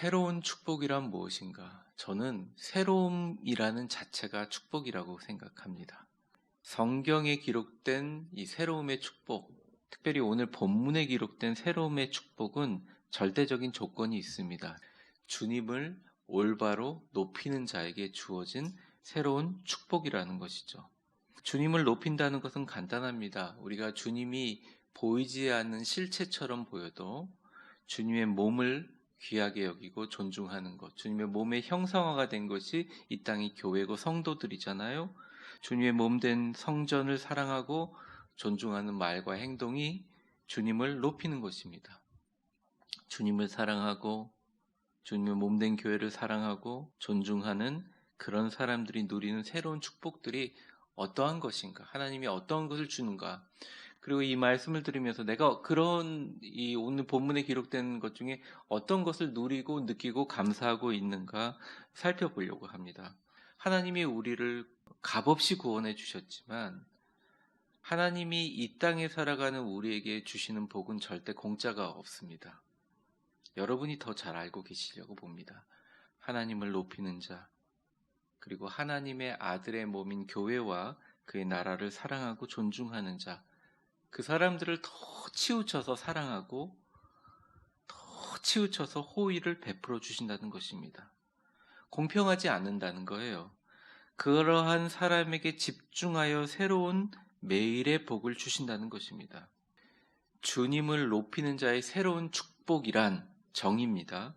새로운 축복이란 무엇인가? 저는 새로움이라는 자체가 축복이라고 생각합니다. 성경에 기록된 이 새로움의 축복, 특별히 오늘 본문에 기록된 새로움의 축복은 절대적인 조건이 있습니다. 주님을 올바로 높이는 자에게 주어진 새로운 축복이라는 것이죠. 주님을 높인다는 것은 간단합니다. 우리가 주님이 보이지 않는 실체처럼 보여도 주님의 몸을 귀하게 여기고 존중하는 것. 주님의 몸의 형상화가 된 것이 이 땅이 교회고 성도들이잖아요. 주님의 몸 된 성전을 사랑하고 존중하는 말과 행동이 주님을 높이는 것입니다. 주님을 사랑하고 주님의 몸 된 교회를 사랑하고 존중하는 그런 사람들이 누리는 새로운 축복들이 어떠한 것인가? 하나님이 어떠한 것을 주는가? 그리고 이 말씀을 들으면서 내가 그런 이 오늘 본문에 기록된 것 중에 어떤 것을 누리고 느끼고 감사하고 있는가 살펴보려고 합니다. 하나님이 우리를 값없이 구원해 주셨지만 하나님이 이 땅에 살아가는 우리에게 주시는 복은 절대 공짜가 없습니다. 여러분이 더 잘 알고 계시려고 봅니다. 하나님을 높이는 자, 그리고 하나님의 아들의 몸인 교회와 그의 나라를 사랑하고 존중하는 자, 그 사람들을 더 치우쳐서 사랑하고 더 치우쳐서 호의를 베풀어 주신다는 것입니다. 공평하지 않는다는 거예요. 그러한 사람에게 집중하여 새로운 매일의 복을 주신다는 것입니다. 주님을 높이는 자의 새로운 축복이란 정입니다.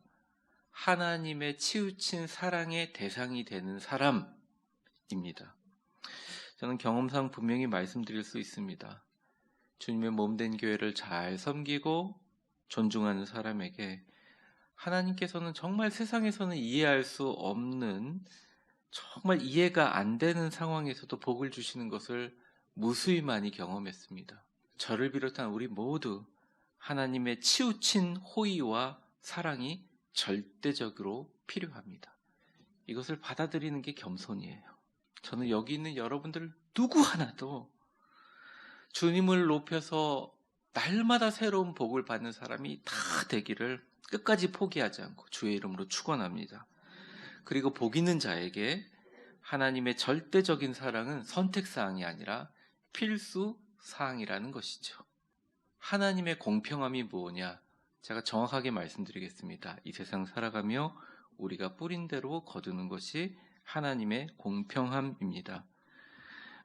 하나님의 치우친 사랑의 대상이 되는 사람입니다. 저는 경험상 분명히 말씀드릴 수 있습니다. 주님의 몸된 교회를 잘 섬기고 존중하는 사람에게 하나님께서는 정말 세상에서는 이해할 수 없는 정말 이해가 안 되는 상황에서도 복을 주시는 것을 무수히 많이 경험했습니다. 저를 비롯한 우리 모두 하나님의 치우친 호의와 사랑이 절대적으로 필요합니다. 이것을 받아들이는 게 겸손이에요. 저는 여기 있는 여러분들 누구 하나도 주님을 높여서 날마다 새로운 복을 받는 사람이 다 되기를 끝까지 포기하지 않고 주의 이름으로 축원합니다. 그리고 복 있는 자에게 하나님의 절대적인 사랑은 선택 사항이 아니라 필수 사항이라는 것이죠. 하나님의 공평함이 뭐냐? 제가 정확하게 말씀드리겠습니다. 이 세상 살아가며 우리가 뿌린 대로 거두는 것이 하나님의 공평함입니다.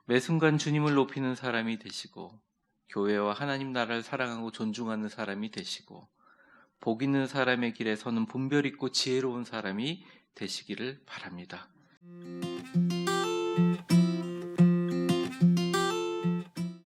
매 순간 주님을 높이는 사람이 되시고 교회와 하나님 나라를 사랑하고 존중하는 사람이 되시고 복 있는 사람의 길에 서는 분별 있고 지혜로운 사람이 되시기를 바랍니다.